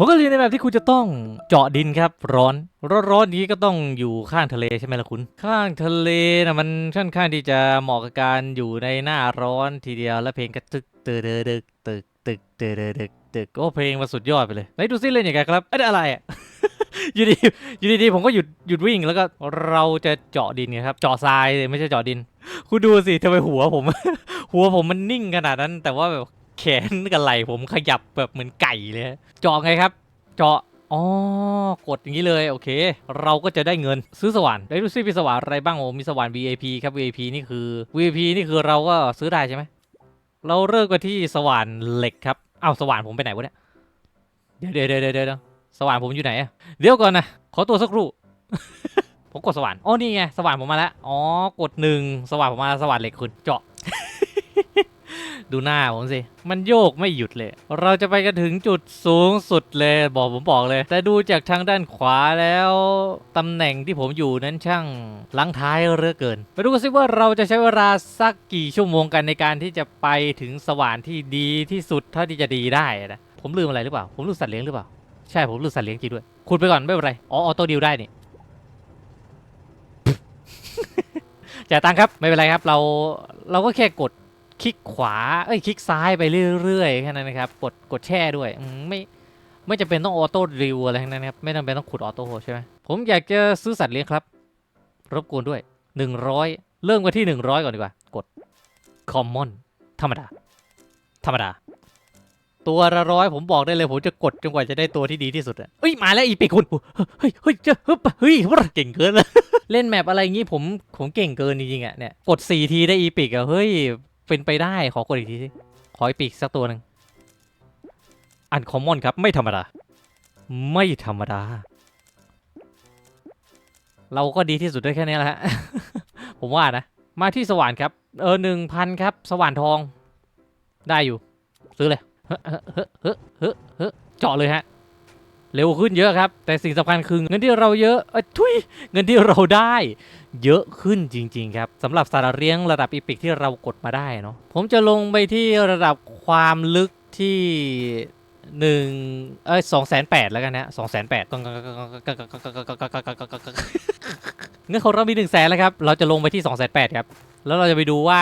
ผมก็เรียนในแบบที่คุณจะต้องเจาะดินครับ ร้อน ร้อนร้อนนี้ก็ต้องอยู่ข้างทะเลใช่ไหมล่ะคุณ ข้างทะเลนะมันค่อนข้างที่จะเหมาะกับการอยู่ในหน้าร้อนทีเดียวและเพลงกระตึกเตอเดอดึกตึกตึกตอเดอดึกตึกโอ้เพลงมาสุดยอดไปเลยไหนดูซิเล่นอย่างไรครับไอ้อะไรอะอยู่ดีอยู่ดีๆผมก็หยุดหยุดวิ่งแล้วก็เราจะเจาะดินครับ เจาะทรายไม่ใช่เจาะดิน คุณดูสิทำไมหัวผม หัวผมมันนิ่งขนาดนั้น แต่ว่าแบบ แขนกับไหล่ผมขยับแบบเหมือนไก่เลยฮะเจาะไงครับ เจาะอ๋อกดอย่างนี้เลยโอเค เราก็จะได้เงินซื้อสว่านได้ดูซิมีสว่านอะไรบ้างโอ้มีสว่าน VIP ครับ VIP นี่คือ VIP นี่คือเราก็ซื้อได้ใช่ไหมเราเริ่มกันที่สว่านเหล็กครับเอ้าสว่านผมไปไหนวะเนี่ยเดี๋ยวเดี๋ยวเดี๋ยวเดี๋ยวเดี๋ยวสว่านผมอยู่ไหนอะเดี๋ยวก่อนนะขอตัวสักครู่ผมกดสว่านอ๋อนี่ไงสว่านผมมาแล้วอ๋อกดหนึ่งสว่านผมมาสว่านเหล็กคุณเจาะ ดูหน้าผมสิ มันโยกไม่หยุดเลย เราจะไปกันถึงจุดสูงสุดเลยบอกผมบอกเลย แต่ดูจากทางด้านขวาแล้วตำแหน่งที่ผมอยู่นั้นช่างลังท้ายเหลือเกินไปดูกันสิว่าเราจะใช้เวลาสักกี่ชั่วโมงกันในการที่จะไปถึงสว่านที่ดีที่สุดเท่าที่จะดีได้นะผมลืมอะไรหรือเปล่า ผมลืมสัตว์เลี้ยงหรือเปล่า ใช่ผมลืมสัตว์เลี้ยงจริงด้วยคุณไปก่อนไม่เป็นไรอ๋อออโต้ดิวได้นี่จ่ายตังค์ครับไม่เป็นไรครับเราเราก็แค่กด คลิกขวา เอ้ยคลิกซ้ายไปเรื่อยๆแค่นั้นนะครับ กดกดแช่ด้วยไม่ไม่จำเป็นต้องออโต้ริวอะไรทั้งนั้นนะครับไม่จำเป็นต้องขุดออโต้ใช่ไหมผมอยากจะซื้อสัตว์เลี้ยงครับ รบกวนด้วย 100 เริ่มกันที่ 100 ก่อนดีกว่า กด common ธรรมดา ธรรมดา ตัวละร้อยผมบอกได้เลยผมจะกดจนกว่าจะได้ตัวที่ดีที่สุดอะเอ้ยมาแล้วอีปิกคุณเฮ้ยเฮ้ยเจ้าเฮ้ยเฮ้ยเก่งเกินเลยเล่นแมปอะไรงี้ผมผมเก่งเกินจริงๆอะเนี่ยกด 4 ทีได้อีปิกอะเฮ้ย เป็นไปได้ขอกดอีกทีสิขออีกปีกสักตัวหนึ่งอันคอมมอนครับไม่ธรรมดา ไม่ธรรมดา เราก็ดีที่สุดได้แค่นี้แหละฮะ ผมว่านะ มาที่สว่านครับ เออหนึ่งพันครับ สว่านทอง ได้อยู่ ซื้อเลย เฮ้เฮ้เฮ้เฮ้เฮ้เฮ้เจาะเลยฮะ เร็วขึ้นเยอะครับ แต่สิ่งสำคัญคือเงินที่เราเยอะเอ้ยทุยเงินที่เราได้ เยอะขึ้นจริง ๆ ครับสำหรับสารเลี้ยงระดับอีพิกที่เรากดมาได้เนาะผมจะลงไปที่ระดับความลึกที่หนึ่งเอ้ยสองแสนแปดแล้วกันนะสองแสนแปดเงินของเรามีหนึ่งแสนแล้วครับ เราจะลงไปที่สองแสนแปดครับ แล้วเราจะไปดูว่า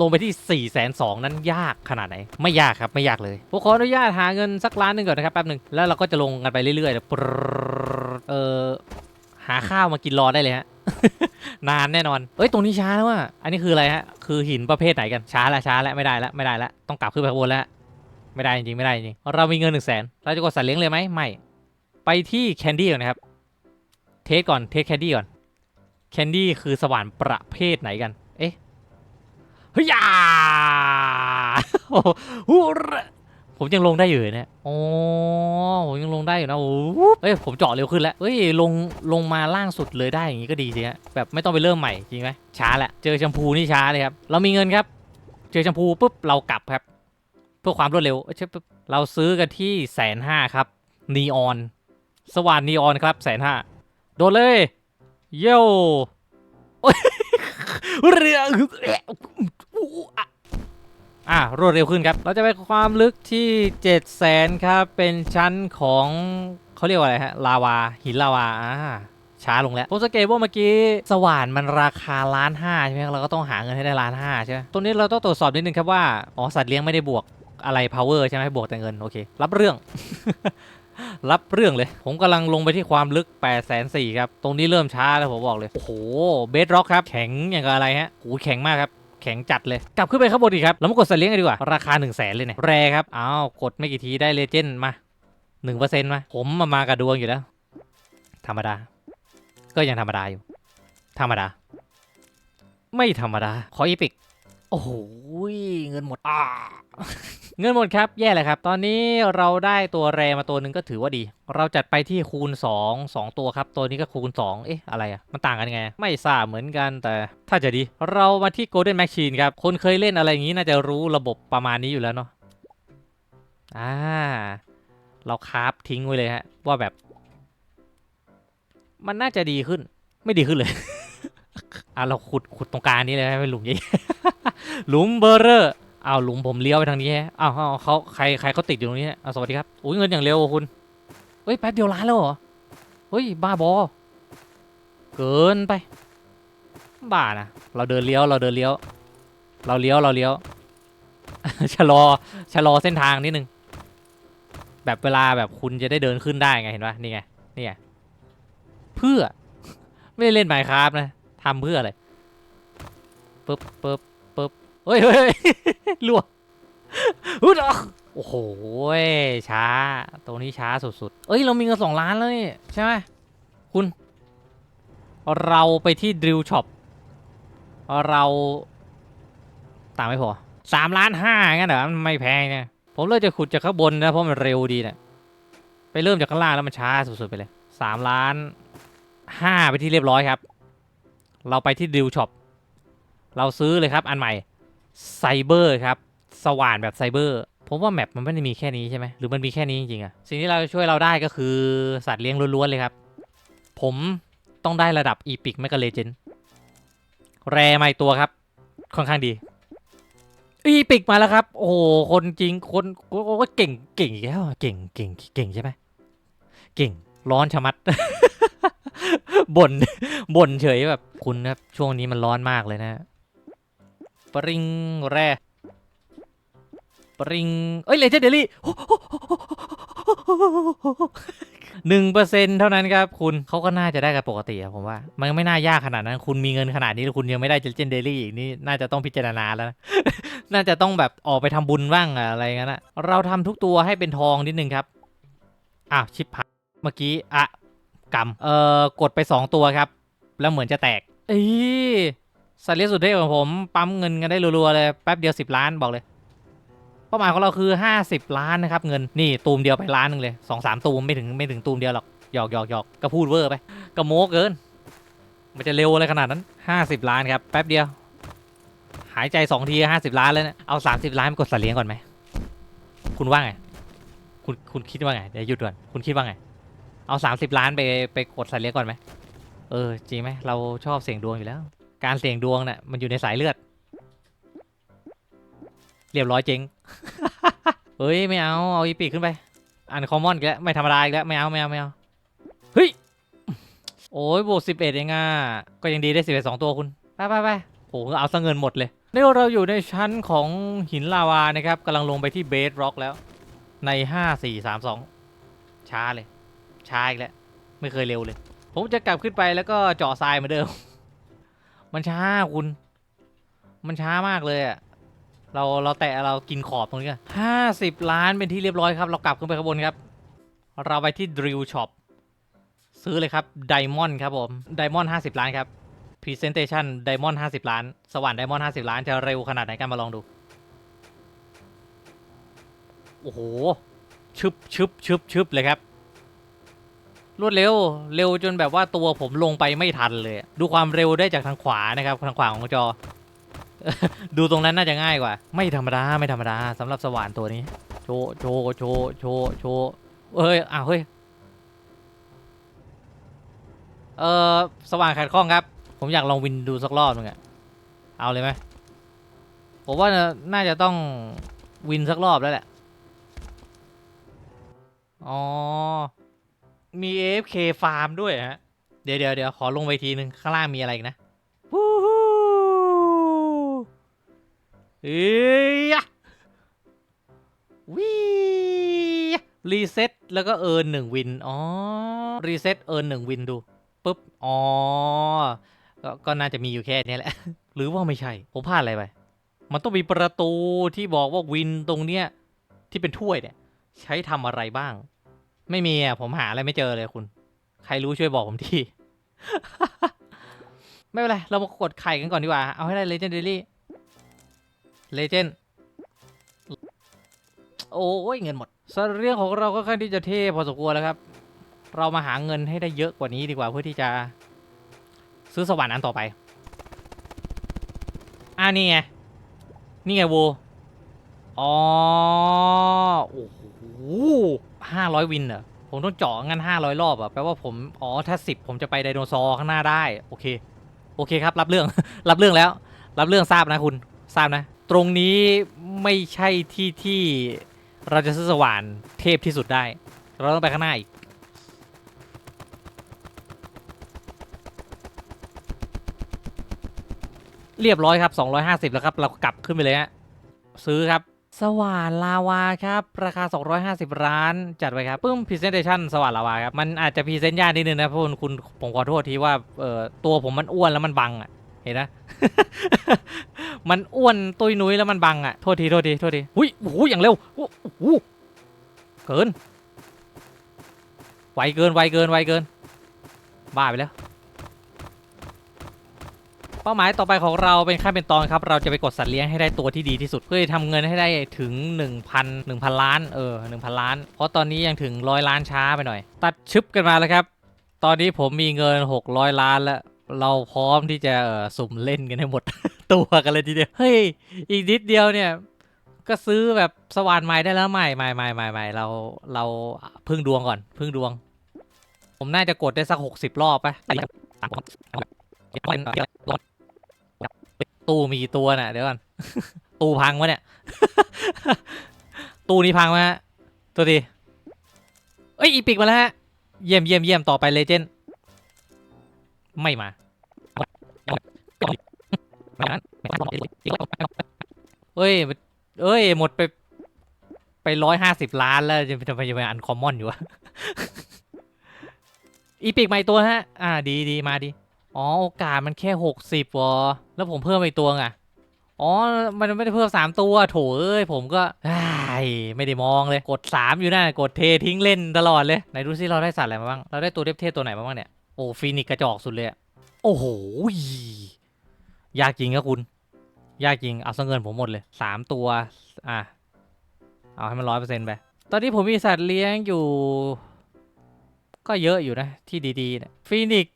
ลงไปที่4ี่แสนสนั้นยากขนาดไหน ไม่ยากครับไม่ยากเลยผมขออนุญาตหาเงินสักล้านหนึ่งก่อนนะครับแป๊บหนึ่งแล้วเราก็จะลงกันไปเรื่อยๆเออหาข้าวมากินรอได้เลยฮะนานแน่นอน เอ้ย ตรงนี้ช้าแล้วว่ะ อันนี้คืออะไรฮะ คือหินประเภทไหนกัน ช้าละช้าละไม่ได้ละไม่ได้ละต้องกลับขึ้นไปข้างบนแล้วไม่ได้จริงๆไม่ได้จริงๆเรามีเงินหนึ่งแสนเราจะกดสัตว์เลี้ยงเลยไหมไม่ ไปที่แคนดี้ก่อนนะครับ เทสก่อน เทสแคนดี้ก่อน แคนดี้คือสว่านประเภทไหนกัน เฮ้ยยาโอ้โหผมยังลงได้อยู่เนี่ยโอ้ผมยังลงได้อยู่นะ โอ้เอ้ย ผมเจาะเร็วขึ้นแล้ว เอ้ย ลง ลงมาล่างสุดเลยได้อย่างงี้ก็ดีสิฮะ แบบไม่ต้องไปเริ่มใหม่จริงไหมช้าแหละ เจอแชมพูนี่ช้าเลยครับ เรามีเงินครับ เจอแชมพูปุ๊บเรากลับครับ เพื่อความรวดเร็วเเราซื้อกันที่แสนห้าครับ นีออน สว่านนีออนครับแสนห้า โดนเลยโย่โอ๊ย เรืออะรวดเร็วขึ้นครับ เราจะไปความลึกที่ 7 0 0แสนครับ เป็นชั้นของเขาเรียกว่าอะไรฮะ ลาวา หินลาวาอ่าช้าลงแล้วผมสังเกตว่าเมื่อกี้ สว่านมันราคาล้านห้าใช่ไหมเราก็ต้องหาเงินให้ได้ล้านห้าใช่ไหมตรงนี้เราต้องตรวจสอบนิดนึงครับว่า อ๋อ สัตว์เลี้ยงไม่ได้บวกอะไร power ใช่ไหมบวกแต่เงิน โอเค รับเรื่อง รับเรื่องเลย ผมกำลังลงไปที่ความลึก8 4 0 0 0ครับ ตรงนี้เริ่มช้าแล้วผมบอกเลย โอ้โห เบสร็อกครับ แข็งอย่างกับอะไรฮะโอ้แข็งมากครับแข็งจัดเลย กลับขึ้นไปข้างบนดีกครับเรามากดสัตว์เลี้ยงกันดีกว่า ราคา1นึ่งแสนเลยเนี่ย แรครับ อ้าว กดไม่กี่ทีได้เลเจนด์มา1%มา ผมมามากับดวงอยู่แล้ว ธรรมดา ก็ยังธรรมดาอยู่ ธรรมดา ไม่ธรรมดา ขออีพิก โอ้โหเงินหมดอ่าเงินหมดครับแย่เลยครับ ตอนนี้เราได้ตัวแรมาตัวหนึ่งก็ถือว่าดี เราจัดไปที่คูณ 2 2 ตัวครับ ตัวนี้ก็คูณ 2 เอ๊ะ อะไรอะมันต่างกันไง ไม่ทราบเหมือนกันแต่ถ้าจะดี เรามาที่ Golden Machine ครับ คนเคยเล่นอะไรอย่างนี้น่าจะรู้ระบบประมาณนี้อยู่แล้วเนาะอ่าเราคาฟทิ้งไว้เลยฮะว่าแบบ มันน่าจะดีขึ้นไม่ดีขึ้นเลย อะเราขุดขุดตรงกลางนี้เลยให้เป็นหลุมใหญ่หลุมเบอร์เรอร์อ้าหลุมผมเลี้ยวไปทางนี้ฮะอ้าวอ้าเขาใครใครเขาติดอยู่ตรงนี้ฮะอ้าสวัสดีครับอุ้ยเงินอย่างเร็วคุณเฮ้ยแป๊บเดียวล้านแล้วเหรอเฮ้ยบ้าบอเกินไป บ้านะเราเดินเลี้ยวเราเดินเลี้ยว เราเลี้ยวเราเลี้ยวชะลอชะลอเส้นทางนิดนึงแบบเวลาแบบคุณจะได้เดินขึ้นได้ไงเห็นปะนี่ไงนี่ไงเพื่อไม่ได้เล่นไมค์ครับนะ ทำเพื่ออะไรปึ๊บปึ๊บปึ๊บเฮ้ยเฮ้ยเฮ้ยล่วงอุ๊ยอะโอ้โหช้า ตรงนี้ช้าสุดๆ เอ้ย เรามีเงินสองล้านแล้วนี่ ใช่ไหมคุณ เราไปที่ด r ิ l ช็อปเราตามไม่พอสามล้านห้างั้นเหรอมันไม่แพงเนี่ยผมเลือกจะขุดจากข้างบนนะ เพราะมันเร็วดีเนี่ยไปเริ่มจากข้างล่างแล้วมันช้าสุดๆไปเลยสามล้านห้าไปที่เรียบร้อยครับ เราไปที่ด r ิ l ช็อปเราซื้อเลยครับ อันใหม่ไซเบอร์ครับ สว่านแบบไซเบอร์ผมว่าแมปมันไม่ได้มีแค่นี้ใช่ไหมหรือมันมีแค่นี้จริงๆอะสิ่งที่เราจะช่วยเราได้ก็คือสัตว์เลี้ยงล้วนๆเลยครับ ผมต้องได้ระดับอีพิกแมกกาเลเจนแรมาอีกตัวครับ ค่อนข้างดีอีพิกมาแล้วครับ โอ้โหคนจริงคนก็เก่งเก่งอีกแล้วเก่งเก่งเก่งใช่ไหมเก่งร้อนชะมัด บ่นบ่นเฉยแบบคุณครับ ช่วงนี้มันร้อนมากเลยนะ ปริงแร่ปริง เอ้ยเลเจนเดลี่หนึ่งเปอร์เซ็นเท่านั้นครับ คุณเขาก็น่าจะได้กันปกติผมว่า มันไม่น่ายากขนาดนั้น คุณมีเงินขนาดนี้แล้วคุณยังไม่ได้เลเจนเดลี่อีกนี่น่าจะต้องพิจารณาแล้วนะน่าจะต้องแบบออกไปทำบุญบ้างอะไรเงั้นนะเราทำทุกตัวให้เป็นทองนิดนึงครับอ้าวชิปหายเมื่อกี้อะ กำเอ่อกดไปสองตัวครับ แล้วเหมือนจะแตกเอ้ยสัตว์เลี้ยงสุดเท่ของผม ปั๊มเงินกันได้รัวๆเลย แป๊บเดียว 10 ล้านบอกเลย เป้าหมายของเราคือ 50 ล้านนะครับเงิน นี่ตูมเดียวไปล้านหนึ่งเลยสองสามตูมไม่ถึงไม่ถึงตูมเดียวหรอก หยอกหยอกหยอกก็พูดเวอร์ไปก็โม้เกิน มันจะเร็วอะไรขนาดนั้น 50 ล้านครับแป๊บเดียว หายใจสองที50 ล้านแล้วเนะเอา 30 ล้านไปกดสัตว์เลี้ยงก่อนไหม คุณว่าไง คุณคุณคิดว่าไงเดี๋ยวหยุดก่อน คุณคิดว่าไง เอา 30 ล้านไปไปกดสัตว์เลี้ยงก่อนไหมเออจริงไหมเราชอบเสียงดวงอยู่แล้ว การเสียงดวงเนี่ยมันอยู่ในสายเลือด เรียบร้อยเจ๊งเฮ้ยไม่เอาเอาอีปีกขึ้นไปอันคอมมอนอีกแล้วไม่ธรรมดาอีกแล้วไม่เอาไม่เอาไม่เอาเฮ้ยโอ้ยบวกสิบเอ็ดเองอะก็ยังดีได้สิบเอ็ดสองตัวคุณไปไปไปโหเอาซะเงินหมดเลยนี่เราอยู่ในชั้นของหินลาวานะครับกำลังลงไปที่เบสร็อกแล้วในห้าสี่สามสองช้าเลย ช้าอีกแล้วไม่เคยเร็วเลย ผมจะกลับขึ้นไปแล้วก็เจาะทรายเหมือนเดิม มันช้าคุณ มันช้ามากเลยอะเราเราแตะเรากินขอบตรงนี้ห้าสิบล้านเป็นที่เรียบร้อยครับ เรากลับขึ้นไปข้างบนครับ เราไปที่ Drill Shop ซื้อเลยครับ Diamond ครับผม Diamond 50ล้านครับ Presentation Diamond 50ล้าน สว่าน Diamond 50ล้านจะเร็วขนาดไหนกันมาลองดู โอ้โหชึบชึบชึบชึบเลยครับ รวดเร็ว เร็วจนแบบว่าตัวผมลงไปไม่ทันเลย ดูความเร็วได้จากทางขวานะครับทางขวาของจอ ดูตรงนั้นน่าจะง่ายกว่า ไม่ธรรมดาไม่ธรรมดาสำหรับสว่านตัวนี้ โชว์โชว์โชว์โชว์โชว์เฮ้ยอ้าวเฮ้ยเออสว่านขัดข้องครับ ผมอยากลองวินดูสักรอบนึงอะเอาเลยไหมผมว่าน่าจะต้องวินสักรอบแล้วแหละ อ๋อ มี AFK ฟาร์มด้วยฮะ เดี๋ยวเดี๋ยวเดี๋ยวขอลงไปทีนึงข้างล่างมีอะไรอีกนะวู้ฮู้เอ้ยยะวิรีเซ็ตแล้วก็เอิร์นหนึ่งวิน อ๋อ รีเซ็ตเอิร์นหนึ่งวินดูปุ๊บ อ๋อก็ก็น่าจะมีอยู่แค่นี้แหละ หรือว่าไม่ใช่ ผมพลาดอะไรไป มันต้องมีประตูที่บอกว่าวินตรงเนี้ยที่เป็นถ้วยเนี่ย ใช้ทำอะไรบ้าง ไม่มีอะผมหาอะไรไม่เจอเลยคุณ ใครรู้ช่วยบอกผมที ไม่เป็นไร เรามากดไข่กันก่อนดีกว่า เอาให้ได้ Legendary Legend โอ้ยเงินหมดสัตว์เลี้ยงของเราก็ค่อนที่จะเท่พอสมควรแล้วครับ เรามาหาเงินให้ได้เยอะกว่านี้ดีกว่าเพื่อที่จะ ซื้อสวรรค์อันต่อไปอ่านี่ไง นี่ไงโวอ๋อ โอ้โห ห้าร้อยวินเหรผมต้องเจาะงั้น 500 รอบอะแปลว่าผม อ๋อ ถ้าสิบผมจะไปไดโนเสาร์ข้างหน้าได้ โอเค โอเคครับ รับเรื่อง รับเรื่องแล้ว รับเรื่องทราบนะคุณ ทราบนะ ตรงนี้ไม่ใช่ที่ที่เราจะสว่านเทพที่สุดได้ เราต้องไปข้างหน้าอีก เรียบร้อยครับ 250 แล้วครับ เรากลับขึ้นไปเลยฮะ ซื้อครับ สว่านลาวาครับ ราคา 250 ล้าน จัดไว้ครับปึ้ม Presentation สว่านลาวาครับ มันอาจจะพรีเซนต์ยากนิดนึงนะพราะคุณคุณผมขอโทษทีว่าเอ่อตัวผมมันอ้วนแล้วมันบังอะ เห็นนะ มันอ้วนตุยนุ้ยแล้วมันบังอะ โทษที โทษที โทษทีหุ้ยโอ้โหอย่างเร็วโอ้โหเกิน ไวเกิน ไวเกิน ไวเกิน บ้าไปแล้ว เป้าหมายต่อไปของเราเป็นขั้นเป็นตอนครับ เราจะไปกดสัตว์เลี้ยงให้ได้ตัวที่ดีที่สุด เพื่อจะทำเงินให้ได้ถึง 1,000 1,000 ล้านเออ1,000 ล้าน เพราะตอนนี้ยังถึงร้อยล้านช้าไปหน่อย ตัดชึบกันมาแล้วครับ ตอนนี้ผมมีเงิน 600 ล้านแล้วเราพร้อมที่จะเออสุ่มเล่นกันให้หมดตัวกันเลยทีเดียวเฮ้ยอีกนิดเดียวเนี่ยก็ซื้อแบบสว่านใหม่ได้แล้วใหม่ใหม่ใหม่ใหม่ใหม่เราเราพึ่งดวงก่อนพึ่งดวง ผมน่าจะกดได้สัก60รอบไป ตู้มีกี่ตัวน่ะเดี๋ยวก่อน ตู้พังวะเนี่ย ตู้นี้พังไหมฮะ ตัวดีเอ้ยอีปิกมาแล้วฮะ เยี่ยมเยี่ยมเยี่ยมต่อไปเลเจนด์ไม่มาเอ้ย เอ้ย หมดไป ไปร้อยห้าสิบล้านแล้วจะทำไมยังเป็นอันคอมมอนอยู่วะ อีปิกมาอีกตัวฮะ อ่า ดีดีมาดี อ๋อโอกาสมันแค่หกสิบวะแล้วผมเพิ่มไปตัวไงอ๋อ มันไม่ได้เพิ่มสามตัวโถเอ้ยผมก็ไม่ได้มองเลย กดสามอยู่นั่นกดเททิ้งเล่นตลอดเลย ไหนดูซิเราได้สัตว์อะไรมาบ้าง เราได้ตัวเทพๆตัวไหนมาบ้างเนี่ย โอ้ฟีนิกซ์กระจอกสุดเลย โอ้โห ยากจริงครับคุณ ยากจริง เอาซะเงินผมหมดเลยสามตัว อะ เอาให้มันร้อยเปอร์เซ็นต์ไป ตอนนี้ผมมีสัตว์เลี้ยงอยู่ ก็เยอะอยู่นะที่ดีๆเนี่ยฟีนิกซ์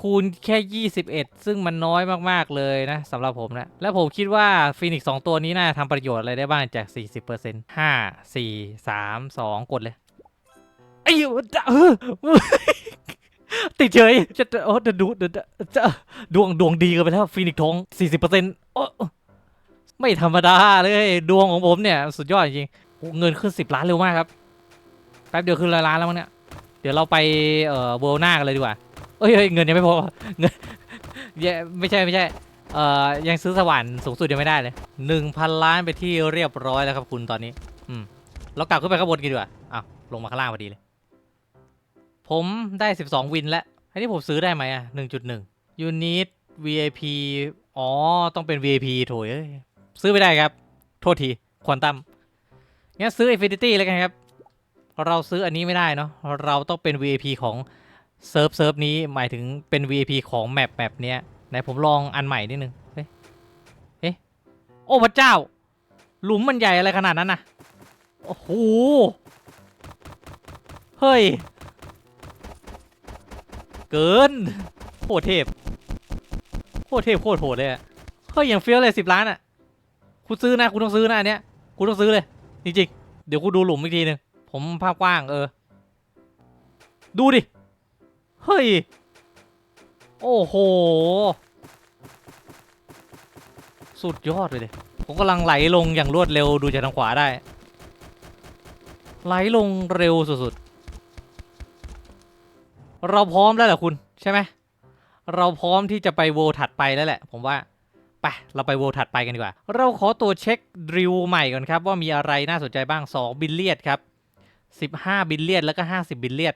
คูณแค่ 21 ซึ่งมันน้อยมากๆเลยนะสำหรับผมนะ และผมคิดว่าฟีนิกซ์สองตัวนี้น่าทำประโยชน์อะไรได้บ้างจาก 40% 5 4 3 2 กดเลยไอ้ยเออติดเฉยจะโอ้จะดูจะจะดวงดวงดีกันไปแล้วฟีนิกซ์ทอง 40%โอ้ไม่ธรรมดาเลย ดวงของผมเนี่ย สุดยอดจริงเงินขึ้น 10 ล้านเร็วมากครับ แป๊บเดียวขึ้นร้อยล้านแล้วมั้งเนี่ย เดี๋ยวเราไปเอ่อเวลหน้ากันเลยดีกว่า เอ้ยเอ้ยเงินยังไม่พอเงินเยไม่ใช่ไม่ใช่เอ่อยังซื้อสวรรค์สูงสุดยังไม่ได้เลยหนึ่งพันล้านไปที่เรียบร้อยแล้วครับคุณตอนนี้ อืมเรากลับขึ้นไปข้างบนกันดีกว่าอ้าวลงมาข้างล่างพอดีเลย ผมได้12วินแล้วอันนี้ผมซื้อได้ไหมอะ1.1 Unit VIP อ๋อ ต้องเป็น VIP โถยเอ้ยซื้อไม่ได้ครับ โทษที ควอนตัมงั้นซื้อ Infinity แล้วกันครับ เราซื้ออันนี้ไม่ได้เนาะเราต้องเป็น VIP ของ เซิร์ฟเซิร์ฟนี้หมายถึงเป็น VIP ของแมปแมปเนี้ยไหนผมลองอันใหม่นิดนึงเฮ้ยเอ๊ะโอ้พระเจ้า หลุมมันใหญ่อะไรขนาดนั้นน่ะโอ้โหเฮ้ย เกินโคตรเทพโคตรเทพโคตรโหดเลยอะเฮ้ยอย่างเฟี้ยวเลยสิบล้านอะคุณซื้อนะคุณต้องซื้อนะอันเนี้ยคุณต้องซื้อเลยจริงๆเดี๋ยวคุณดูหลุมอีกทีหนึงผมภาพกว้างเออ ดูดิ เฮ้ย โอ้โห สุดยอดเลยดิผมกำลังไหลลงอย่างรวดเร็วดูจากทางขวาได้ ไหลลงเร็วสุดๆ เราพร้อมแล้วแหละคุณใช่ไหม เราพร้อมที่จะไปโวถัดไปแล้วแหละ ผมว่า ไป เราไปโวถัดไปกันดีกว่า เราขอตัวเช็คดริลใหม่ก่อนครับ ว่ามีอะไรน่าสนใจบ้าง 2 บิลเลียดครับ 15 บิลเลียดแล้วก็ 50 บิลเลียด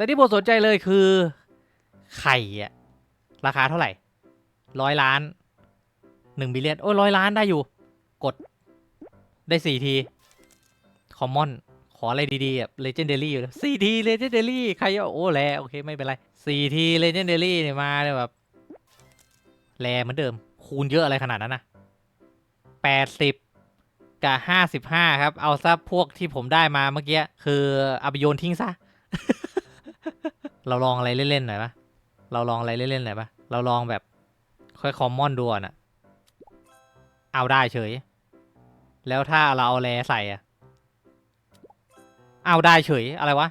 แต่ที่ผมสนใจเลยคือ ไข่อะราคาเท่าไหร่ร้อยล้านหนึ่งบิลเลียนโอ้ร้อยล้านได้อยู่ กดได้สี่ที คอมมอน ขออะไรดีๆอะเลเจนเดรี่อยู่สี่ทีเลเจนเดรี่ใครโอ้แลโอเค ไม่เป็นไรสี่ทีเลเจนเดรี่เนี่ยมาเนี่ยแบบแลเหมือนเดิม คูณเยอะอะไรขนาดนั้นนะแปดสิบกับห้าสิบห้าครับ เอาซะพวกที่ผมได้มาเมื่อกี้ คือเอาไปโยนทิ้งซะ เราลองอะไรเล่นๆหน่อยปะเราลองอะไรเล่นๆหน่อยปะเราลองแบบค่อยคอมมอนดูก่อนอะเอาได้เฉย แล้วถ้าเราเอาแรใส่อะเอาได้เฉยอะไรวะ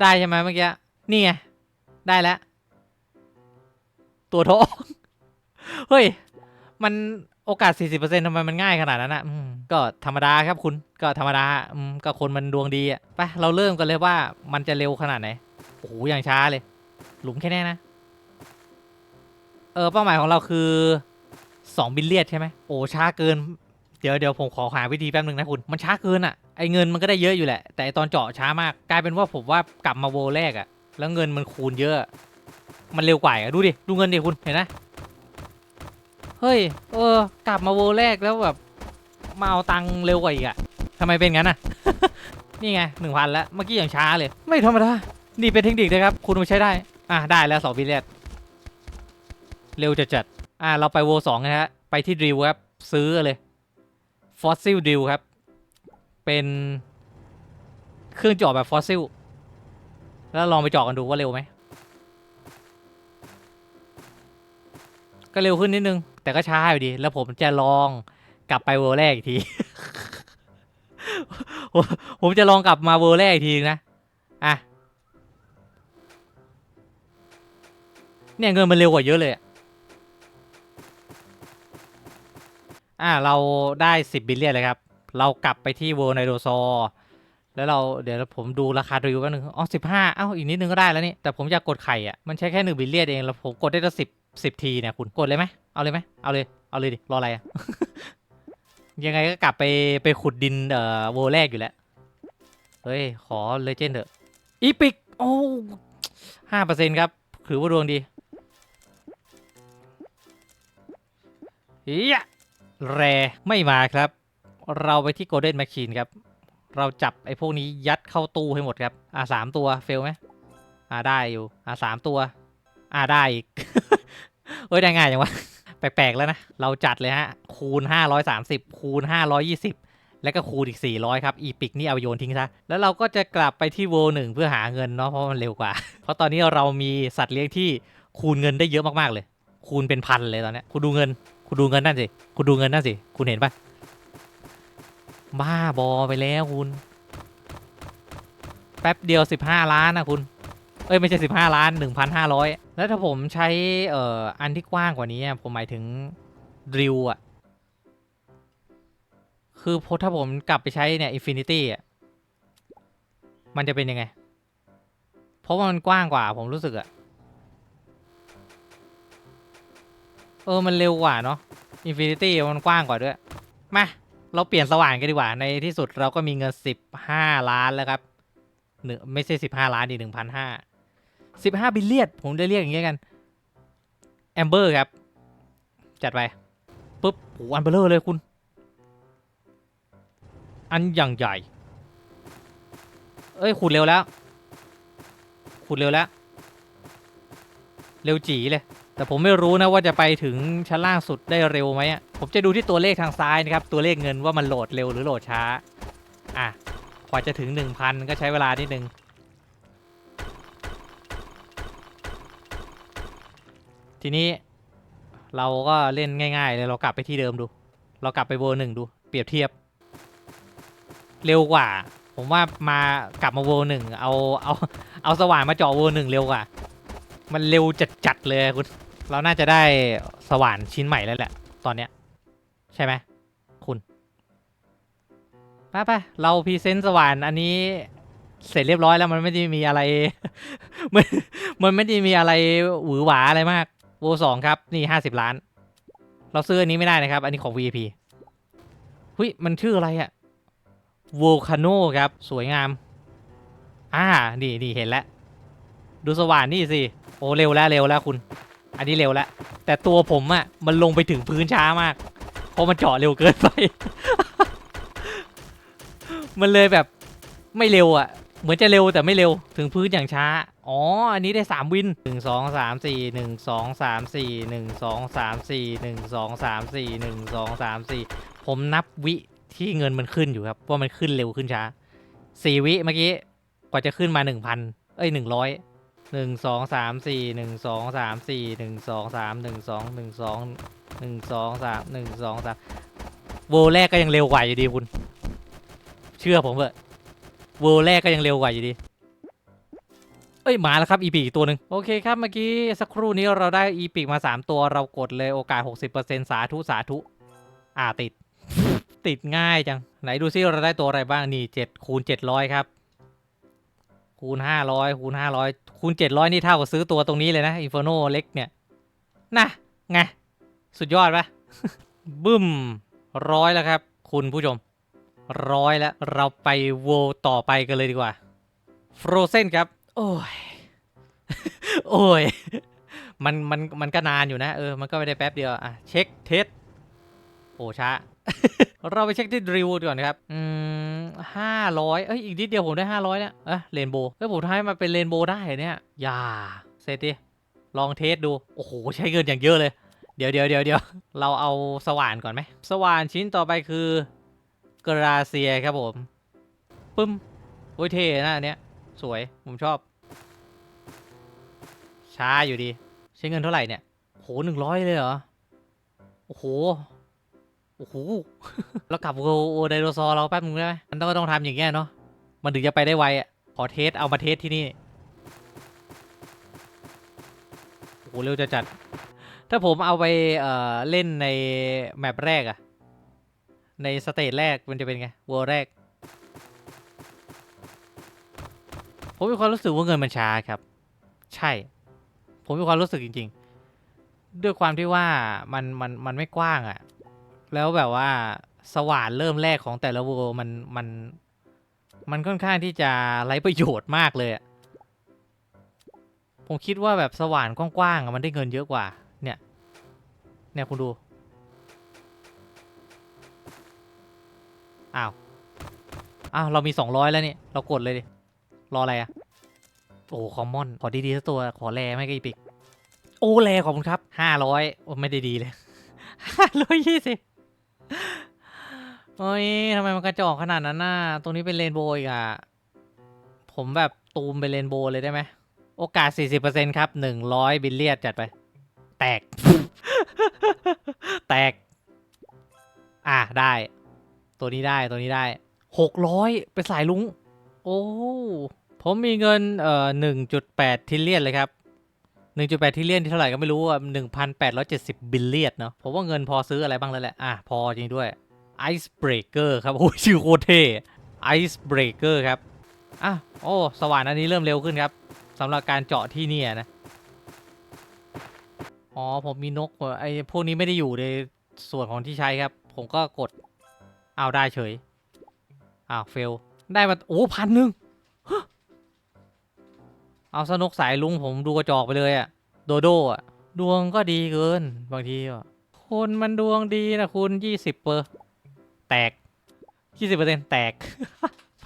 ได้ใช่ไหมเมื่อกี้ นี่ไง ได้แล้ว ตัวทอง เฮ้ย มันโอกาส 40%ทำไมมันง่ายขนาดนั้นอะ ก็ธรรมดาครับคุณก็ธรรมดาอืมก็คนมันดวงดีอะไปเราเริ่มกันเลยว่ามันจะเร็วขนาดไหนโอ้โหอย่างช้าเลย หลุมแค่นี้นะเออเป้าหมายของเราคือ2บิลเลียนใช่ไหมโอ้ช้าเกิน เดี๋ยวเดี๋ยวผมขอหาวิธีแป๊บนึงนะคุณมันช้าเกินอะไอเงินมันก็ได้เยอะอยู่แหละ แต่ไอตอนเจาะช้ามากกลายเป็นว่าผมว่ากลับมาโวแรกอะแล้วเงินมันคูณเยอะ มันเร็วกว่าอะดูดิดูเงินดิคุณเห็นนะเฮ้ยเออกลับมาโวแรกแล้วแบบ มาเอาตังค์เร็วกว่าอีกอะทำไมเป็นงั้นอะ นี่ไงหนึ่งพันแล้วเมื่อกี้อย่างช้าเลย ไม่ธรรมดา นี่เป็นเทคนิคนะครับ คุณมาใช้ได้ อะได้แล้วสองบิลเลียนเร็วจัดๆอะเราไปโวสองนะฮะ ไปที่ดริวครับ ซื้อเลยฟอสซิลดริวครับ เป็นเครื่องเจาะแบบฟอสซิล แล้วลองไปเจาะกันดูว่าเร็วไหม ก็เร็วขึ้นนิดนึง แต่ก็ช้าอยู่ดี แล้วผมจะลอง กลับไปเวอร์แรกอีกที ผมจะลองกลับมาเวอร์แรกอีกทีนะอะเนี่ยเงินมันเร็วกว่าเยอะเลยอะอะเราได้ 10บิลเลียนเลยครับ เรากลับไปที่เวอร์ไนโดซอร์แล้วเราเดี๋ยวผมดูราคารีวิวกันหนึ่งอ๋อสิบห้าเอ้าอีกนิดนึงก็ได้แล้วนี่ แต่ผมอยากกดไข่อะ มันใช้แค่หนึ่งบิลเลียนเอง แล้วผมกดได้ตั้งสิบสิบทีเนี่ยคุณกดเลยไหมเอาเลยไหมเอาเลย เอาเลยดิ รออะไรอะ ยังไงก็กลับไปไปขุดดินเอ่อโวแรกอยู่แล้ว เฮ้ย ขอเลเจนด์เถอะอีพิก โอ้ห้าเปอร์เซ็นต์ครับ ถือว่าดวงดีเฮียแรไม่มาครับ เราไปที่โกลเด้นแมชชีนครับ เราจับไอ้พวกนี้ยัดเข้าตู้ให้หมดครับ อ่าสามตัวเฟลไหมอ่าได้อยู่ อ่าสามตัว อ่าได้อีกเอ้ย ได้ง่ายจังวะ แปลกๆแล้วนะ เราจัดเลยฮะ คูณ 530 คูณ 520 แล้วก็คูณอีก 400 ครับ อีพิกนี่เอาโยนทิ้งซะ แล้วเราก็จะกลับไปที่โวหนึ่งเพื่อหาเงินเนาะ เพราะมันเร็วกว่า เพราะตอนนี้เรามีสัตว์เลี้ยงที่คูณเงินได้เยอะมากๆเลย คูณเป็นพันเลยตอนนี้ คุณดูเงิน คุณดูเงินนั่นสิ คุณดูเงินนั่นสิ คุณเห็นปะบ้าบอไปแล้วคุณ แป๊บเดียว 15 ล้านนะคุณ เอ้ยไม่ใช่15 ล้าน 1,500 แล้วถ้าผมใช้เอ่ออันที่กว้างกว่านี้ผมหมายถึงดริลอะคือพอถ้าผมกลับไปใช้เนี่ยอินฟินิตี้อะมันจะเป็นยังไง เพราะว่ามันกว้างกว่าผมรู้สึกอะเออ มันเร็วกว่าเนาะอินฟินิตี้มันกว้างกว่าด้วย มา เราเปลี่ยนสว่านกันดีกว่า ในที่สุดเราก็มีเงิน 15 ล้านแล้วครับหนึ่งไม่ใช่ 15 ล้านดิหนึ่งพันห้า สิบห้าบิลเลียนผมได้เรียกอย่างเงี้ยกันแอมเบอร์ครับ จัดไปปุ๊บโอ้อันเบลเลอร์เลยคุณ อันอย่างใหญ่ เอ้ยขุดเร็วแล้ว ขุดเร็วแล้ว เร็วจีเลย แต่ผมไม่รู้นะว่าจะไปถึงชั้นล่างสุดได้เร็วไหมอะผมจะดูที่ตัวเลขทางซ้ายนะครับ ตัวเลขเงินว่ามันโหลดเร็วหรือโหลดช้า อะกว่าจะถึง 1,000 ก็ใช้เวลานิดนึง ทีนี้เราก็เล่นง่าย ๆ เลยเรากลับไปที่เดิมดู เรากลับไปเวอร์หนึ่งดู เปรียบเทียบ เร็วกว่า ผมว่ามากลับมาเวอร์หนึ่งเอาเอาเอาสว่านมาเจาะเวอร์หนึ่งเร็วกว่า มันเร็วจัดๆเลยคุณเราน่าจะได้สว่านชิ้นใหม่แล้วแหละ ตอนเนี้ย ใช่ไหมคุณไปไปเราพรีเซนต์สว่านอันนี้เสร็จเรียบร้อยแล้วมันไม่ได้มีอะไร มันมันไม่ได้มีอะไรหวือหวาอะไรมาก วสองครับนี่ห้าสิบล้าน เราซื้ออันนี้ไม่ได้นะครับ อันนี้ของ VIP หุยมันชื่ออะไรอะ Volcano ครับ สวยงาม อ่า นี่นี่เห็นแล้ว ดูสว่านนี่สิ โอ้เร็วแล้วเร็วแล้วคุณ อันนี้เร็วแล้ว แต่ตัวผมอะมันลงไปถึงพื้นช้ามาก เพราะมันเจาะเร็วเกินไป มันเลยแบบไม่เร็วอะ เหมือนจะเร็วแต่ไม่เร็วถึงพื้นอย่างช้า อ๋อ อันนี้ได้สามวินหนึ่งสองสามสี่หนึ่งสองสามสี่หนึ่งสองสามสี่หนึ่งสองสามสี่หนึ่งสองสามสี่ผมนับวิที่เงินมันขึ้นอยู่ครับ ว่ามันขึ้นเร็วขึ้นช้าสี่วิเมื่อกี้กว่าจะขึ้นมาหนึ่งพันเอ้ยหนึ่งร้อยหนึ่งสองสามสี่หนึ่งสองสามสี่หนึ่งสองสามหนึ่งสองหนึ่งสองหนึ่งสองสามหนึ่งสองสามโวแรกก็ยังเร็วกว่าอยู่ดีคุณ เชื่อผมเถอะ เวิลด์แรกก็ยังเร็วกว่าอยู่ดี เอ้ยมาแล้วครับอีพิกตัวหนึ่งโอเคครับเมื่อกี้สักครู่นี้เราได้อีพิกมา 3 ตัวเรากดเลยโอกาส 60%สาธุสาธุ อ่าติด ติดง่ายจัง ไหนดูซิเราได้ตัวอะไรบ้างนี่7คูณ700 ครับ คูณ 500 คูณ 500 คูณ 700 นี่เท่ากับซื้อตัวตรงนี้เลยนะอินฟ r โนเล็กเนี่ยนะไงสุดยอดปะบึ้มร้อยแล้วครับ คุณผู้ชม ร้อยแล้ว เราไปโวต่อไปกันเลยดีกว่าฟร o เซนครับ โอ้ย โอ้ย มันมันมันก็นานอยู่นะ เออ มันก็ไม่ได้แป๊บเดียว อะ เช็คเทสโอ้ช้า เราไปเช็คที่ดริวก่อนครับ อืมห้าร้อยเอ้ย อีกนิดเดียวผมได้ห้าร้อยแล้วเอ้ยเรนโบว์เอ้ยผมทำให้มันเป็นเรนโบว์ได้เนี่ยอย่าเซตดิลองเทสดู โอ้โห ใช้เงินอย่างเยอะเลย เดี๋ยวเดี๋ยวเดี๋ยวเดี๋ยวเราเอาสว่านก่อนไหม สว่านชิ้นต่อไปคือ กราเซียครับผมปึ้มโอ้ยเท่นะอันเนี้ย สวย ผมชอบ ช้าอยู่ดี ใช้เงินเท่าไหร่เนี่ยโหหนึ่งร้อยเลยเหรอ โอ้โห โอ้โห แล้วกลับโอโอไดโนเสาร์เราแป๊บนึงได้ไหมมันต้องต้องทำอย่างเงี้ยเนาะ มันถึงจะไปได้ไวอะ ขอเทส เอามาเทสที่นี่ โอ้โห เร็วจะจัด ถ้าผมเอาไปเอ่อเล่นในแมปแรกอะ ในสเตจแรกมันจะเป็นไงเวอร์แรก ผมมีความรู้สึกว่าเงินมันช้าครับ ใช่ ผมมีความรู้สึกจริง ๆ ด้วยความที่ว่ามันมันมันไม่กว้างอะแล้วแบบว่าสว่านเริ่มแรกของแต่ละเวอร์มันมันมันค่อนข้างที่จะไร้ประโยชน์มากเลยอะผมคิดว่าแบบสว่านกว้างๆอะมันได้เงินเยอะกว่า เนี่ย เนี่ยคุณดู อ้าว อ้าว เรามี 200 แล้วนี่ เรากดเลยดิ รออะไรอะโอ้คอมมอน ขอดีๆสักตัว ขอแรไม่ก็อีปิก โอ้แรขอบคุณครับ 500โอ้ไม่ได้ดีเลย520โอ้ยทำไมมันกระจอกขนาดนั้นน่ะ ตรงนี้เป็นเรนโบว์อีกอะผมแบบตูมเป็นเรนโบว์เลยได้ไหม โอกาส 40%ครับ 100 บิลเลียนจัดไป แตก แตก อะ ได้ ตัวนี้ได้ตัวนี้ได้หกร้อยเป็นสายลุง โอ้ ผมมีเงินเอ่อหนึ่งจุดแปดทิลเลียนเลยครับหนึ่งจุดแปดทิลเลียนที่เท่าไหร่ก็ไม่รู้อะหนึ่งพันแปดร้อยเจ็ดสิบบิลเลียนเนาะผมว่าเงินพอซื้ออะไรบ้างแล้วแหละ อะ พอจริงด้วย Ice Breaker ครับ โอ้ชื่อโคตรเท่ Ice Breaker ครับ อะ โอ้ สว่านอันนี้เริ่มเร็วขึ้นครับสำหรับการเจาะที่เนี่ยนะ อ๋อ ผมมีนกไอ้พวกนี้ไม่ได้อยู่ในส่วนของที่ใช้ครับ ผมก็กด เอาได้เฉยอ้าวเฟล ได้มาโอ้พันหนึ่งเอาสนุกสายลุงผมดูกระจอกไปเลยอะโดโดอะดวงก็ดีเกิน บางทีอะคนมันดวงดีนะคุณยี่สิบเปอร์แตกยี่สิบเปอร์เซ็นแตก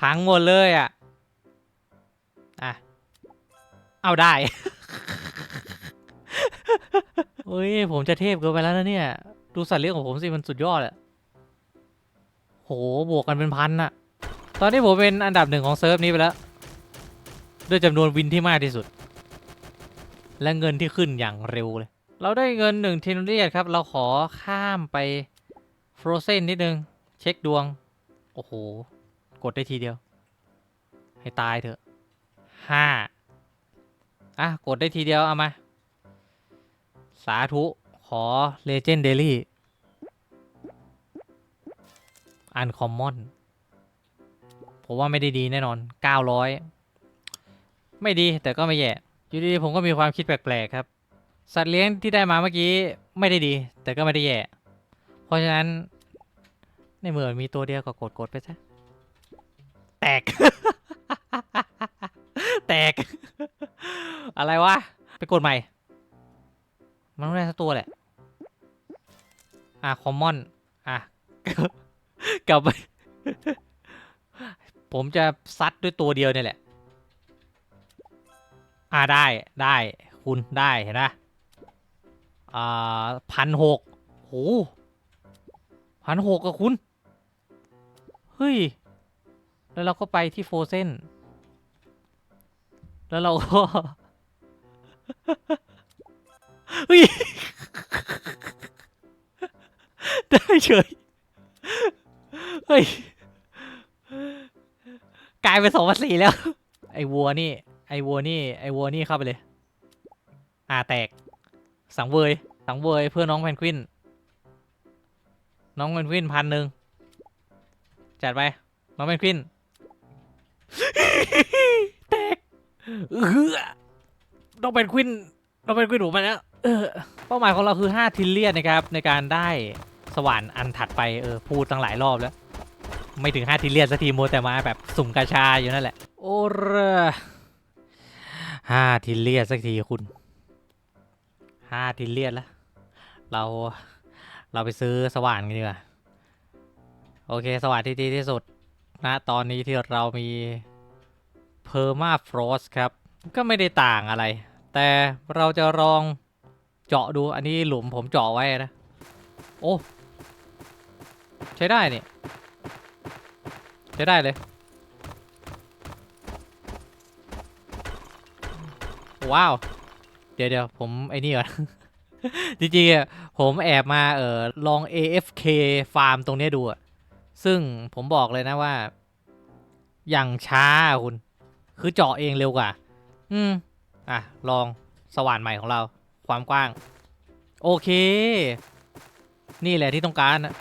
พังหมดเลยอะอะ เอาได้เฮ้ย ผมจะเทพเกินไปแล้วนะเนี่ย ดูสัตว์เลี้ยงของผมสิ มันสุดยอดอะ หบวกกันเป็นพันอะตอนนี้ผมเป็นอันดับหนึ่งของเซิร์ฟนี้ไปแล้ว ด้วยจำนวนวินที่มากที่สุด และเงินที่ขึ้นอย่างเร็วเลย เราได้เงินหนึ่งเทนเรียครับ เราขอข้ามไปฟร o เซนนิดนึง เช็คดวง โอ้โห กดได้ทีเดียว ให้ตายเถอะห้าอะ กดได้ทีเดียว เอามา สาธุ ขอเลเจนด์เดลี่ อันคอมมอนผมว่าไม่ได้ดีแน่นอน 900 ไม่ดีแต่ก็ไม่แย่ อยู่ดีๆผมก็มีความคิดแปลกๆครับ สัตว์เลี้ยงที่ได้มาเมื่อกี้ไม่ได้ดี แต่ก็ไม่ได้แย่ เพราะฉะนั้น ในเมื่อมีตัวเดียวก็กดๆไปซะ แตก แตก อะไรวะ ไปกดใหม่ มันต้องได้สักตัวแหละ อะ คอมมอน อะ กลับไป ผมจะซัดด้วยตัวเดียวเนี่ยแหละ อ่าได้ได้คุณได้เห็นไหมอ่าพันหกโหพันหกอะคุณ เฮ้ย แล้วเราก็ไปที่โฟเซนแล้วเราก็ เฮ้ย ได้เฉย เฮ้ย กลายเป็นสองพันสี่แล้ว ไอ้วัวนี่ ไอ้วัวนี่ ไอ้วัวนี่เข้าไปเลย อ่าแตก สังเวย สังเวยเพื่อน้องแพนกวิน น้องแพนกวินพันหนึ่ง จัดไป น้องแพนกวิน แตกเออน้องแพนกวิน น้องแพนกวินผมไปแล้วเออเป้าหมายของเราคือ5ทิลเลียนนะครับในการได้สว่านอันถัดไปเออพูดตั้งหลายรอบแล้ว ไม่ถึง 5ทิเลียนสักทีโมแต่มาแบบสุ่มกาชาอยู่นั่นแหละ โอ้รห้าทิเลียนสักทีคุณห้าทิเลียนแล้วเราเราไปซื้อสว่านกันดีกว่าโอเค สว่านที่ดีที่สุดนะตอนนี้ที่เรามีเพอร์มาฟรอสครับ ก็ไม่ได้ต่างอะไร แต่เราจะลองเจาะดูอันนี้หลุมผมเจาะไว้นะ โอ้ ใช้ได้เนี่ใช้ได้เลย ว้าว เดี๋ยวเดี๋ยวผมไอ้นี่ก่อน จริงๆผมแอบมาเออลอง AFK ฟาร์มตรงนี้ดูอะซึ่งผมบอกเลยนะว่า อย่างช้าคุณ คือเจาะเองเร็วกว่า อืม อะ ลองสว่านใหม่ของเรา ความกว้าง โอเค นี่แหละที่ต้องการนะ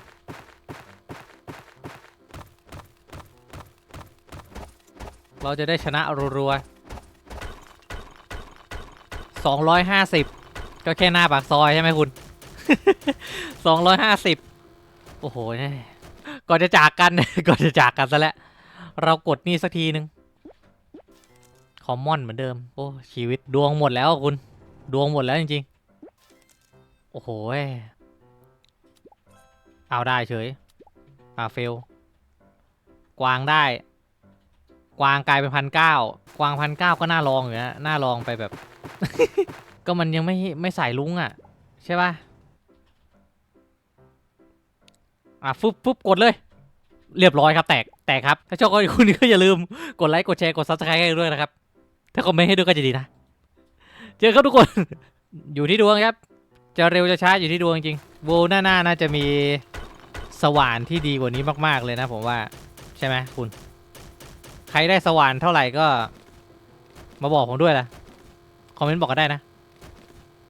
เราจะได้ชนะรัวๆสองร้อยห้าสิบก็แค่หน้าปากซอยใช่ไหมคุณสองร้อยห้าสิบโอ้โหเนี่ยก่อนจะจากกัน ก่อนจะจากกันซะแล้ว เรากดนี่สักทีนึง คอมมอนเหมือนเดิม โอ้ ชีวิตดวงหมดแล้วคุณ ดวงหมดแล้วจริงๆ โอ้โห เอาได้เฉย อ่าเฟล กวางได้ กวางกลายเป็นพันเก้ากวางพันเก้าก็น่าลองอยู่นะน่าลองไปแบบ ก็มันยังไม่ไม่ใส่ลุงอะ ใช่ป่ะอะฟึบฟึบกดเลย เรียบร้อยครับ แตกแตกครับ ถ้าชอบก็คุณก็อย่าลืมกดไลค์กดแชร์กดซับสไครต์ให้ด้วยนะครับ ถ้าคอมเมนต์ให้ด้วยก็จะดีนะ เจอครับทุกคน อยู่ที่ดวงครับ จะเร็วจะช้าอยู่ที่ดวงจริงโวหน้าหน้าน่าจะมีสว่านที่ดีกว่านี้มาก ๆเลยนะผมว่าใช่ไหมคุณ ใครได้สว่านเท่าไหร่ก็ มาบอกผมด้วยล่ะ คอมเมนต์บอกก็ได้นะ